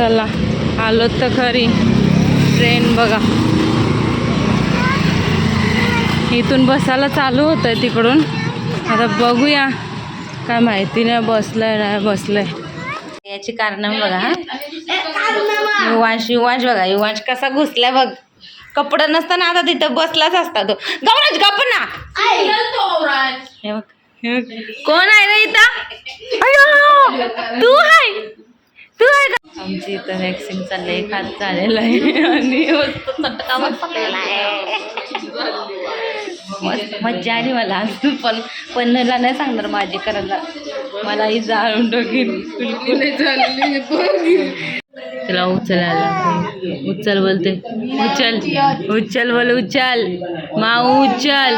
चला आलो तर खरी ट्रेन बघा. इथून बसायला चालू होतं आहे तिकडून. आता बघूया. काय माहिती नाही बसलंय नाही बसलंय. याची कारण बघा हा. युवांश युवांश बघा युवांश कसा घुसलाय बघ. कपडं नसताना आता तिथं बसलाच असता तो. गौराज गप ना. हे बघ, कोण आहे रे इथं? तू आहे? तू आहे का आमची इथं वॅक्सिन चाललंय खात चाललेलं आहे. आणि चटका बसलेला आहे. मज्जा आली मला पण पन्नला नाही सांगणार माझी करायला मलाही जाळून टाकीन तुला उचलायला. उचल बोलते. उचल. उचल बोल उचल. माऊ उचल.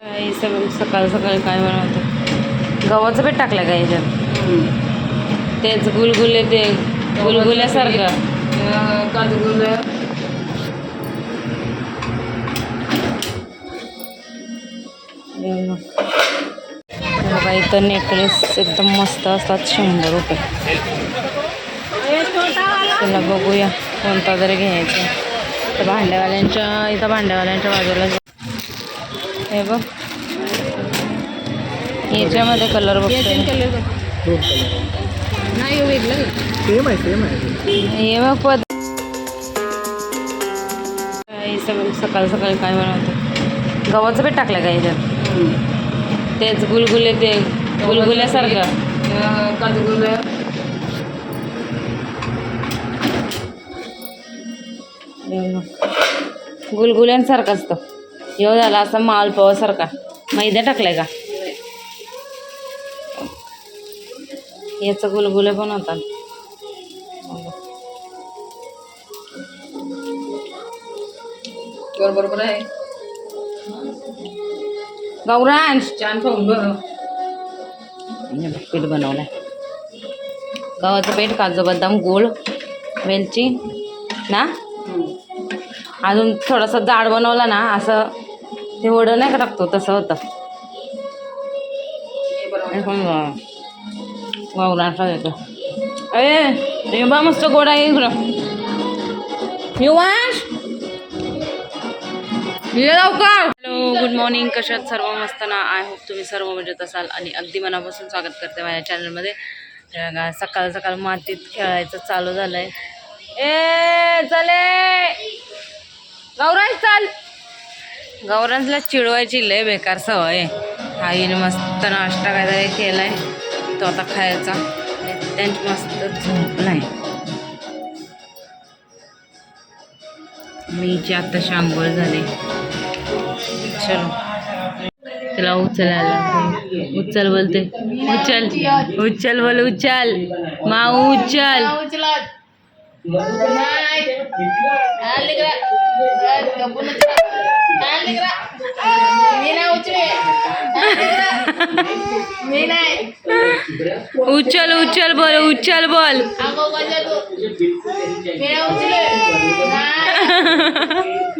काही सगळं सकाळ सकाळी काय बनवतो? गव्हाचं पीठ टाकलं का याच्यात? तेच गुलगुले ते गुलगुल्यासारखं. बघा इथं नेकलेस एकदम मस्त असतात शंभर रुपये. चला बघूया कोणता तरी घ्यायचा. तर भांड्यावाल्यांच्या इथं भांड्यावाल्यांच्या बाजूला हे बघ. याच्यामध्ये कलर बघतोय. सेम आहे. सेम आहे हे बघ पद काही सगळं सकाळ सकाळी काय बनवतो? गव्हाचं पीठ टाकलं का याच्यात तेच गुलगुले ते गुलगुल्यासारखं. गुलगुल्यांसारखं असतं. ह्यो झाला असा मालपावासारखा मैदा टाकलाय का? याचं गुलगुले पण होतात बरोबर आहे. गौरांश छान बघ. पीठ बनवलाय. गव्हाचं पीठ काजू बदाम गूळ वेलची ना? अजून थोडंसं जाड बनवलं ना असं ते वडं नाही का टाकतो तसं होतं. हे पण अरे बा मस्त गोड आहे इकडं. युवांश लवकर! हॅलो गुड मॉर्निंग कशात सर्व मस्त ना? आय होप तुम्ही सर्व मजेत असाल आणि अगदी मनापासून स्वागत करते माझ्या चॅनलमध्ये सकाळ सकाळ मातीत खेळायचं चालू झालं आहे ए चले! गौरांश चाल. गौरांशला चिडवायची लय बेकार सवय आईने मस्त नाश्ता काहीतरी केलाय. तो आता खायचा. त्यांची मस्त झोपलाय मीची आता शांगोळ झाली. चलो. तिला उचलायला उचल बोलते. उचल. उचल बोल उचल. माऊ उचल. उचल उचल बोल उचल बोल.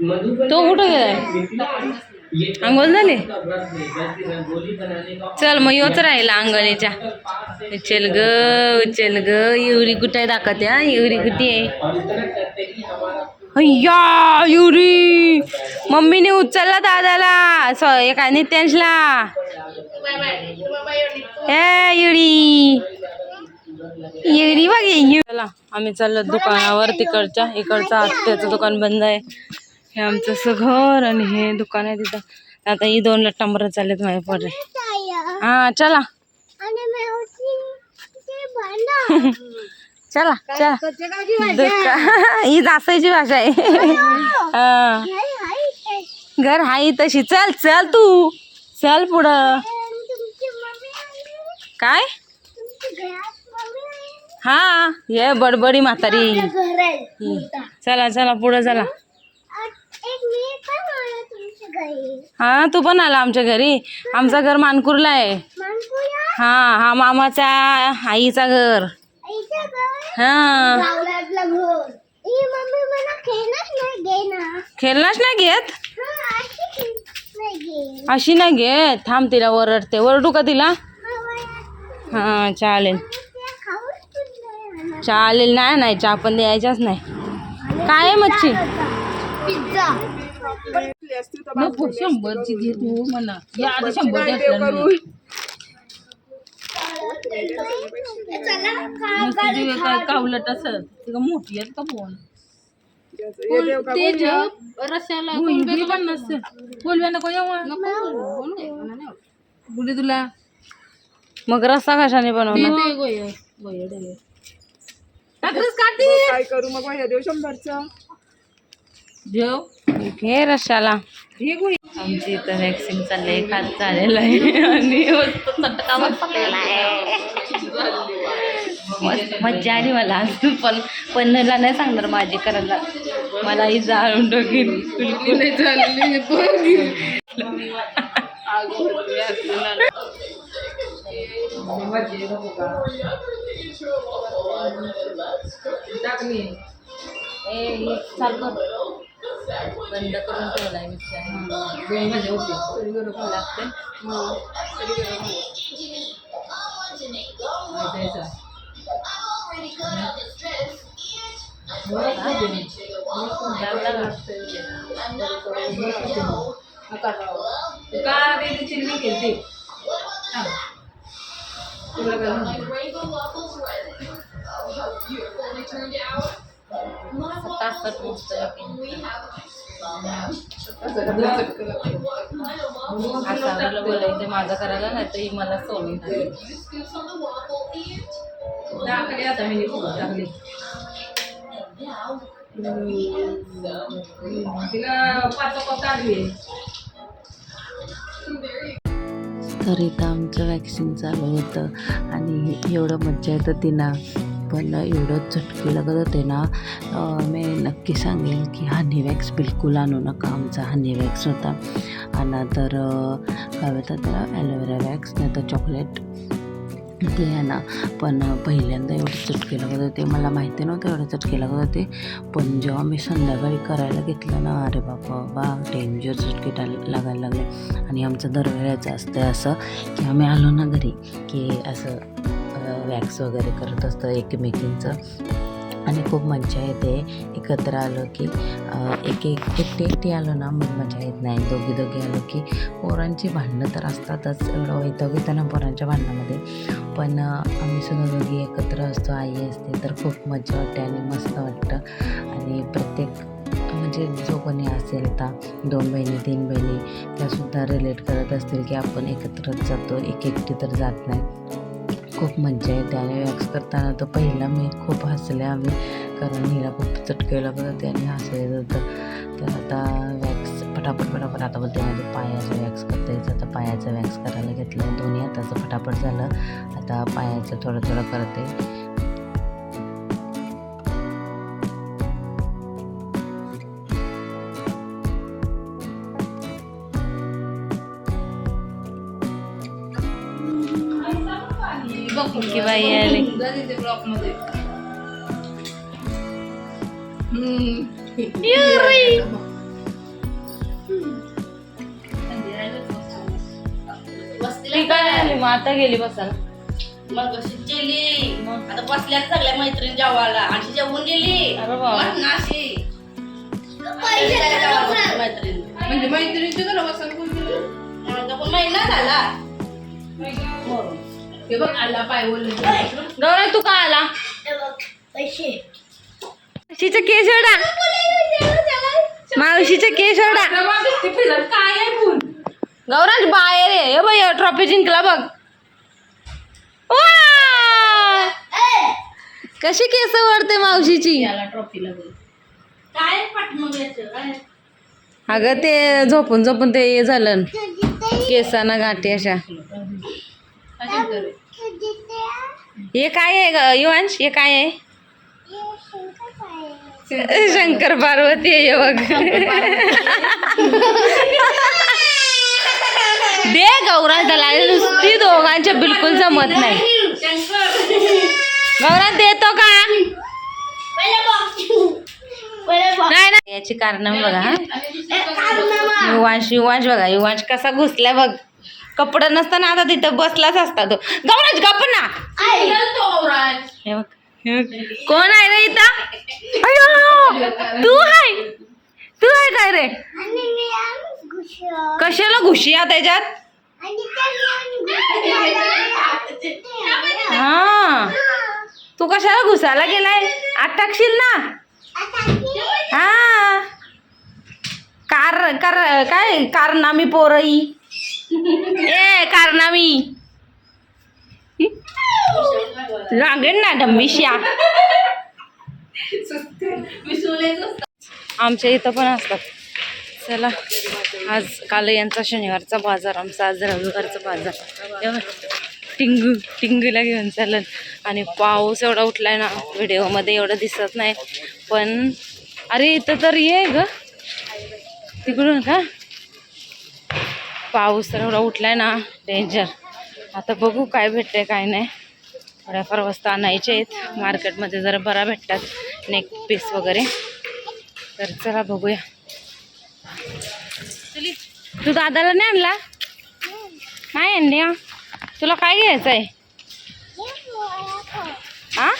तो कुठं गेलाय अंघोळ झाली चल मग योच राहिला अंगणीच्या उचल ग उचल ग युरी कुठे दाखवते हा? युरी कुठे आहे? अय्या युरी! मम्मीने उचलला दादाला स एका नित्यांशला ए युरी! युरी बघ चला आम्ही चाललो दुकानावर तिकडच्या इकडचं आत्याचं दुकान बंद आहे. हे आमचं असं घर आणि हे दुकान आहे तिथं. आता ही दोन लट्टांबर चाललेत माझ्या पोरे हा चला. चला चला. ही दासायची भाषा आहे. हा. घर हाई तशी. चल चल तू. चल पुढं. काय? हा ये बडबडी म्हातारी. चला चला पुढं चला. हा तू पण आला आमच्या घरी. आमचं घर मानकुरला आहे. हा हा मामाचा आईचा घर. हा. खेळलाच नाही घेत? अशी नाही घेत. थांब तिला वरडते वरडू का तिला? हा चालेल. चालेल नाही नाही चहा पण द्यायचाच नाही. काय मच्छी? पिझ्झा. नको शंभरची घे तू म्हणा. या आधी शंभर काय कावलट असं. ती का मोठी आहेत का फोन रस्याला पण नसतं बोलव्या नको बोली तुला. मग रस्सा कशाने बनवला काय करू? मग देव शंभरचं. देव घे हे गोळी आमची इथं वॅक्सिंग चाललंय खात चाललेलं आहे. आणि चटका बसलेला आहे. मज्जा आली मला पण. पन्नरला नाही सांगणार माझी करायला मलाही जाळून टाकीन बिलकुल हे चाल कर बंद करून ठेवलाय मिक्सर दोन भाज्या होती तरी बरोबर लागते द्यायचा का ते चिल्ली केली तुला काय म्हणते? बोलायचं माझं करायला नाही तर ही मला सोडून आता मी टाकली तिला पाच पाच तर इथं आमचं वॅक्सिन चालू होतं आणि एवढं मज्जा येतं तिना पण एवढं चटकी लागत होते ना मी नक्की सांगेल की हा निवॅक्स बिलकुल आणू नका. आमचा हा निवॅक्स होता. आणि तर काय म्हणतात त्याला? ॲलोवेरा वॅक्स नाही तर चॉकलेट ते आहे ना पण पहिल्यांदा एवढे चटके लागत होते मला माहिती नव्हतं एवढे चटके लागत होते पण जेव्हा मी संध्याकाळी करायला घेतलं ना अरे बापा बा डेंजर चटके टाल- लागायला लागले. आणि आमचं दरवेळेचं असतं असं की आम्ही आलो ना घरी की असं वॅक्स वगैरे करत असतं एकमेकींचं. आणि खूप मजा येते. एकत्र आलो की एक एक एकटी एकटे आलो ना मग मजा येत नाही. दोघी दोघी आलो की पोरांची भांडणं तर असतातच एवढं वैताग येतं पोरांच्या भांडणामध्ये. पण आम्ही सुद्धा दोघी एकत्र असतो आई असते तर खूप मजा वाटते आणि मस्त वाटतं. आणि प्रत्येक म्हणजे जो कोणी असेल तर दोन बहिणी तीन बहिणी त्यासुद्धा रिलेट करत असतील की आपण एकत्रच जातो एक एकटी तर जात नाही. खूप मजा येते. आणि वॅक्स करताना तर पहिला मी खूप हसले आम्ही. कारण हिला खूप चटकेला पण होते आणि हसू होतं. तर आता वॅक्स पटापट पटापट आता बोलते माझ्या पायाचं वॅक्स करता यायचं आता पायाचं वॅक्स करायला घेतलं. दोन्ही हाताचं पटापट झालं. आता पायाचं थोडं थोडं करते. बाई आली. ब्लॉकमध्ये ती काय आली? मग आता गेली बसायला. मग कशी गेली. आता बसल्या सगळ्या मैत्रिणी जेवायला. आणि जेवून गेली. अरे बाबा. मग नाशी. मैत्रिणी. म्हणजे मैत्रिणीची? आता पण महिना झाला. हे बघ आला पाय बोलले गौरव तू का आला? पैसे. मावशीचा केस ओढा मावशीचा केस ओढा काय आहे फुल गौराज बाहेर आहे. हे बाई ट्रॉफी जिंकला बघ. वा! कशी केस ओढते मावशीची? काय काय? अगं ते झोपून झोपून ते हे झालं. केसांना गाठी अशा. हे काय आहे युवांश? हे काय आहे? शंकर पार्वती आहे बघ. दे गौरा त्याला नुसती दोघांच्या बिलकुल जमत नाही. गौरा देतो का? नाही नाही. याची कारण बघा हा. युवांश युवांश बघा युवांश कसा घुसलाय बघ. कपडा नसताना आता तिथं बसलाच असता तो. गौराज गप ना. हे बघ. कोण आहे रे इथं? अयो तू आहे तू आहे काय रे? कशाला घुशिया त्याच्यात? हा. तू कशाला घुसायला गेलाय? आत टाकशील ना हा. कार कार काय? कारनामी पोरई ए कारनामी लागेल ना डम्मिश्या आमच्या इथं पण असतात. चला आज काल यांचा शनिवारचा बाजार आमचा आज रविवारचा बाजार. टिंगू टिंगूला घेऊन चालन आणि पाऊस एवढा उठलाय ना व्हिडिओमध्ये एवढं दिसत नाही. पण अरे इथं तर ये ग. तिकडून का? पाऊस तर एवढा उठलाय ना डेंजर आता बघू काय भेटतंय काय नाही. थोड्याफार वस्तू आणायचे आहेत. मार्केटमध्ये जरा बरा भेटतात नेक पीस वगैरे. तर चला बघूया. तू दादाला नाही आणला? नाही आणली हा? तुला काय घ्यायचं आहे? हा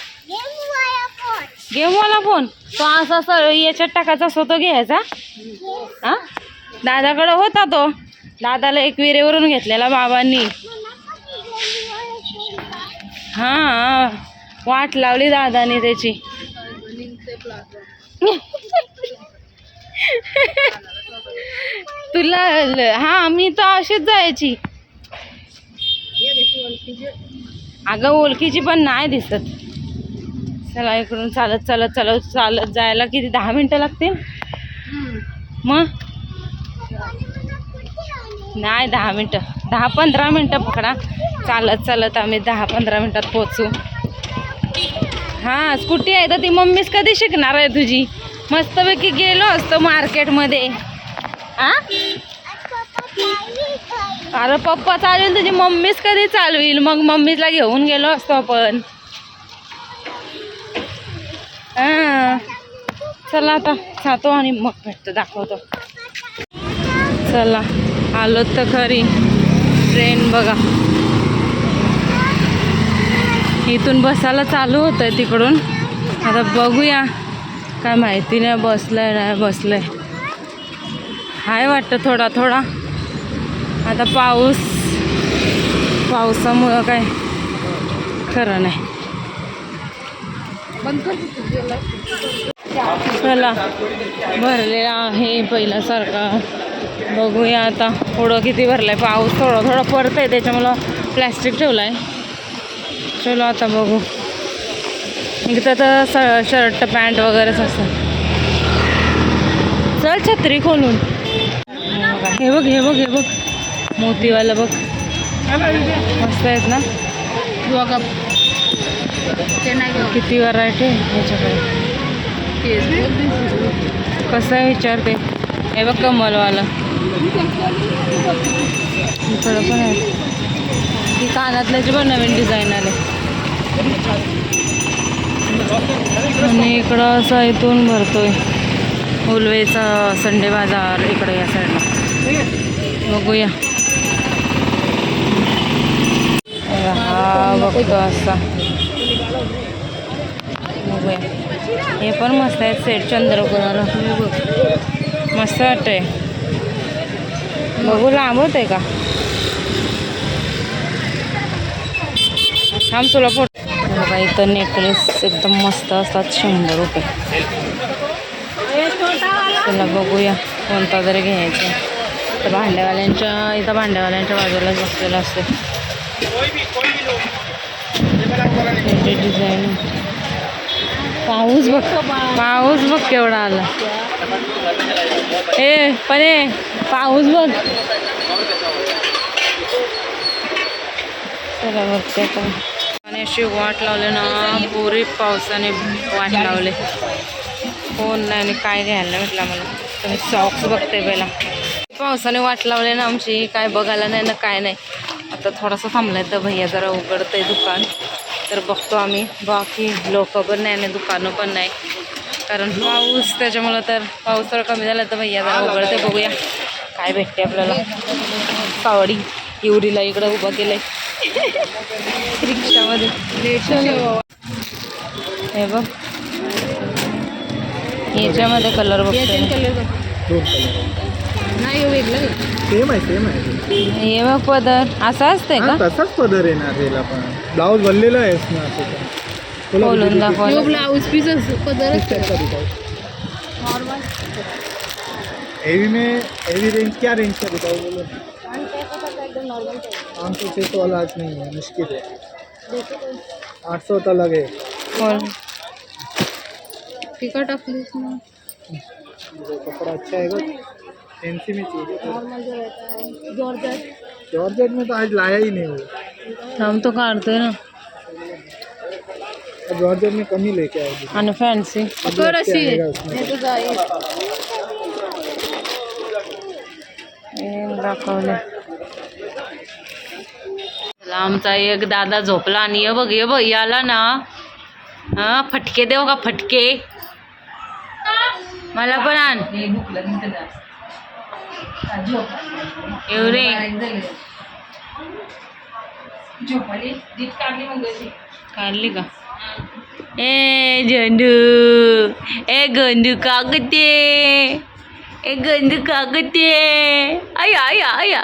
गेमवाला फोन. तो असा याच्यात टाकायचा असतो तो घ्यायचा. हा? दादाकडं होता तो. दादाला एक विरेवरून घेतलेला बाबांनी. हा वाट लावली दादानी त्याची. तुला हा मी तर अशीच जायची. अगं ओळखीची पण नाही दिसत. चला इकडून चालत चालत चालत चालत जायला किती दहा मिनटं लागतील? मग? नाही दहा मिनटं. दहा पंधरा मिनटं पकडा. चालत चालत आम्ही दहा पंधरा मिनटात पोचू हां स्कूटी आहे तर ती मम्मीच कधी शिकणार आहे तुझी? मस्तपैकी गेलो असतो मार्केटमध्ये. आ? अरे पप्पा चालवेल तुझी मम्मीच कधी चालवील? मग मम्मीला घेऊन गेलो असतो आपण. हां. चला आता जातो आणि मग भेटतो दाखवतो. चला. आलो तर खरी ट्रेन बघा. इथून बसायला चालू होतं आहे तिकडून. आता बघूया. काय माहिती नाही बसलंय नाही बसलंय. हाय वाटतं थोडा थोडा. आता पाऊस. पावसामुळं काय खरं नाही. चला. भरलेला आहे पहिल्यासारखा. बघूया आता पुढं किती भरलाय. पाऊस थोडा थोडा आहे त्याच्यामुळं प्लॅस्टिक ठेवलं आहे चलो आता बघू. इथं तर स शर्ट पॅन्ट वगैरेच असतं चल छत्री खोलून. हे बघ हे बघ हे बघ. मोतीवालं बघ. मस्त आहेत ना? किती व्हरायटी आहे ह्याच्याकडे? कसं आहे विचारते. हे बघ कमलवाला. इकडं पण आहे. ती कानातल्याची पण नवीन डिझाईन आले आणि इकडं असं इथून भरतोय. उलवेचा संडे बाजार इकडे या साईडला बघूया. हा बघतो असा. बघूया. हे पण मस्त आहेत सेट चंद्रपुराला मस्त वाटतंय. बघू लांब आहे का? थांब तुला फोटो. बघा इथं नेकलेस एकदम मस्त असतात शंभर रुपये. तुला बघूया कोणता तरी घ्यायचा तर भांड्यावाल्यांच्या इथं भांड्यावाल्यांच्या बाजूलाच बसलेलं असते डिझाईन पाऊस बघ पाऊस बघ केवढा आला. ए पण पाऊस बघ. चला बघते आता. आणि अशी वाट लावले ना पुरी पावसाने वाट लावले. कोण नाही आणि काय घ्यायला नाही म्हटलं मला तुम्ही सॉक्स बघते पहिला. पावसाने वाट लावले ना आमची काय बघायला नाही ना काय नाही. आता थोडासा थांबलाय तर भैया जरा उघडतंय दुकान. तर बघतो आम्ही. बाकी लोक पण नाही आणि दुकानं पण नाही. कारण पाऊस त्याच्यामुळं तर पाऊस जर कमी झाला तर भैया जरा उघडते बघूया. काय भेटते आपल्याला. कावडी इवरीला इकडं उभं केलंय. रिक्षामध्ये. हे बघ. याच्यामध्ये कलर बघतोय सेम आहे. सेम आहे हे बघ पदर. असं असतंय का? तसाच पदर येणार ब्लाऊज भरलेला आहे खोलून किती- दाखवा ब्लाऊज पीस पदर किस टाइप का दिखाओ हेवी में हेवी रेंज क्या रेंज का दिखाओ बोलो पाँच सौ छः सौ वाला आज नहीं है मुश्किल है आठ सौ तो लगे खोल टिकट टाकलीस ना कपड़ा अच्छा है फैंसी में चाहिए जॉर्जेट में तो आज लाया ही नहीं वो थांब तो काढतोय ना अब जॉर्जेट में कम ही लेके आएगी फॅन्सी अभी अच्छे आएगा उसमें। दाखवले आमचा एक दादा झोपला आणि ये बघ ये बघ याला ना हा फटके देऊ का फटके? मला पण आण. एवढे काढली का? ए झेंडू ए गंदू कागते ए गंदू कागते आया आया आया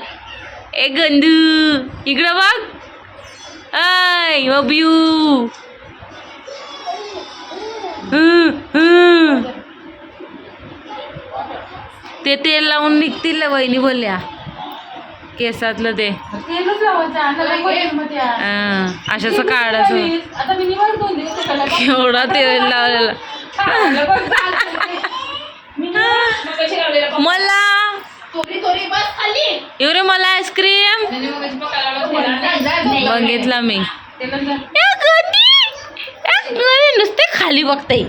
ए गंदू इकडं बघ आय अबियू हं, हं. ते तेल लावून निघतील ना वहिनी बोलल्या केसातलं ते. हां, अशाच काढायचं एवढा तेल लावलेला. मला? एवढे मला आईस्क्रीम? बघितला मी. नुसते खाली बघते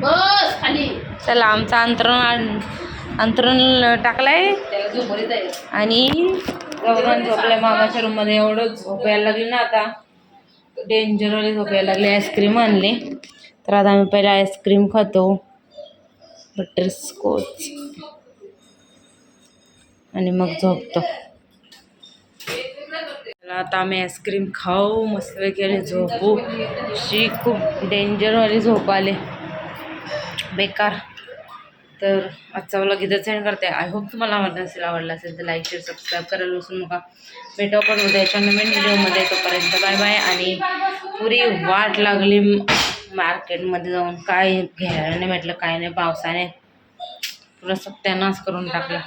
बस खाली. चला आमचं अंतरण अंतरण टाकलाय. आणि झोपल्या झोपलाय मामाच्या रूममध्ये. एवढं झोपायला लागली ना आता. डेंजरवाली झोपायला लागली. आईस्क्रीम आणली. तर आता आम्ही पहिले आईस्क्रीम खातो. बटरस्कॉच आणि मग झोपतो. आता आम्ही आईस्क्रीम खाऊ. मस्त वगैरे झोपू. शी खूप डेंजरवाली झोप आले. बेकार. तर आजचा व्लॉग इथं सेंड करते. आय होप तुम्हाला आवडला असेल आवडला असेल तर लाईक शेअर सबस्क्राईब करायला विसरू नका. भेटाव पण उद्याच्या नवीन व्हिडिओमध्ये तोपर्यंत बाय बाय आणि पुरी वाट लागली मार्केटमध्ये जाऊन. काय घ्यायला नाही भेटलं काय नाही पावसाने पुरा सत्यानाश करून टाकला.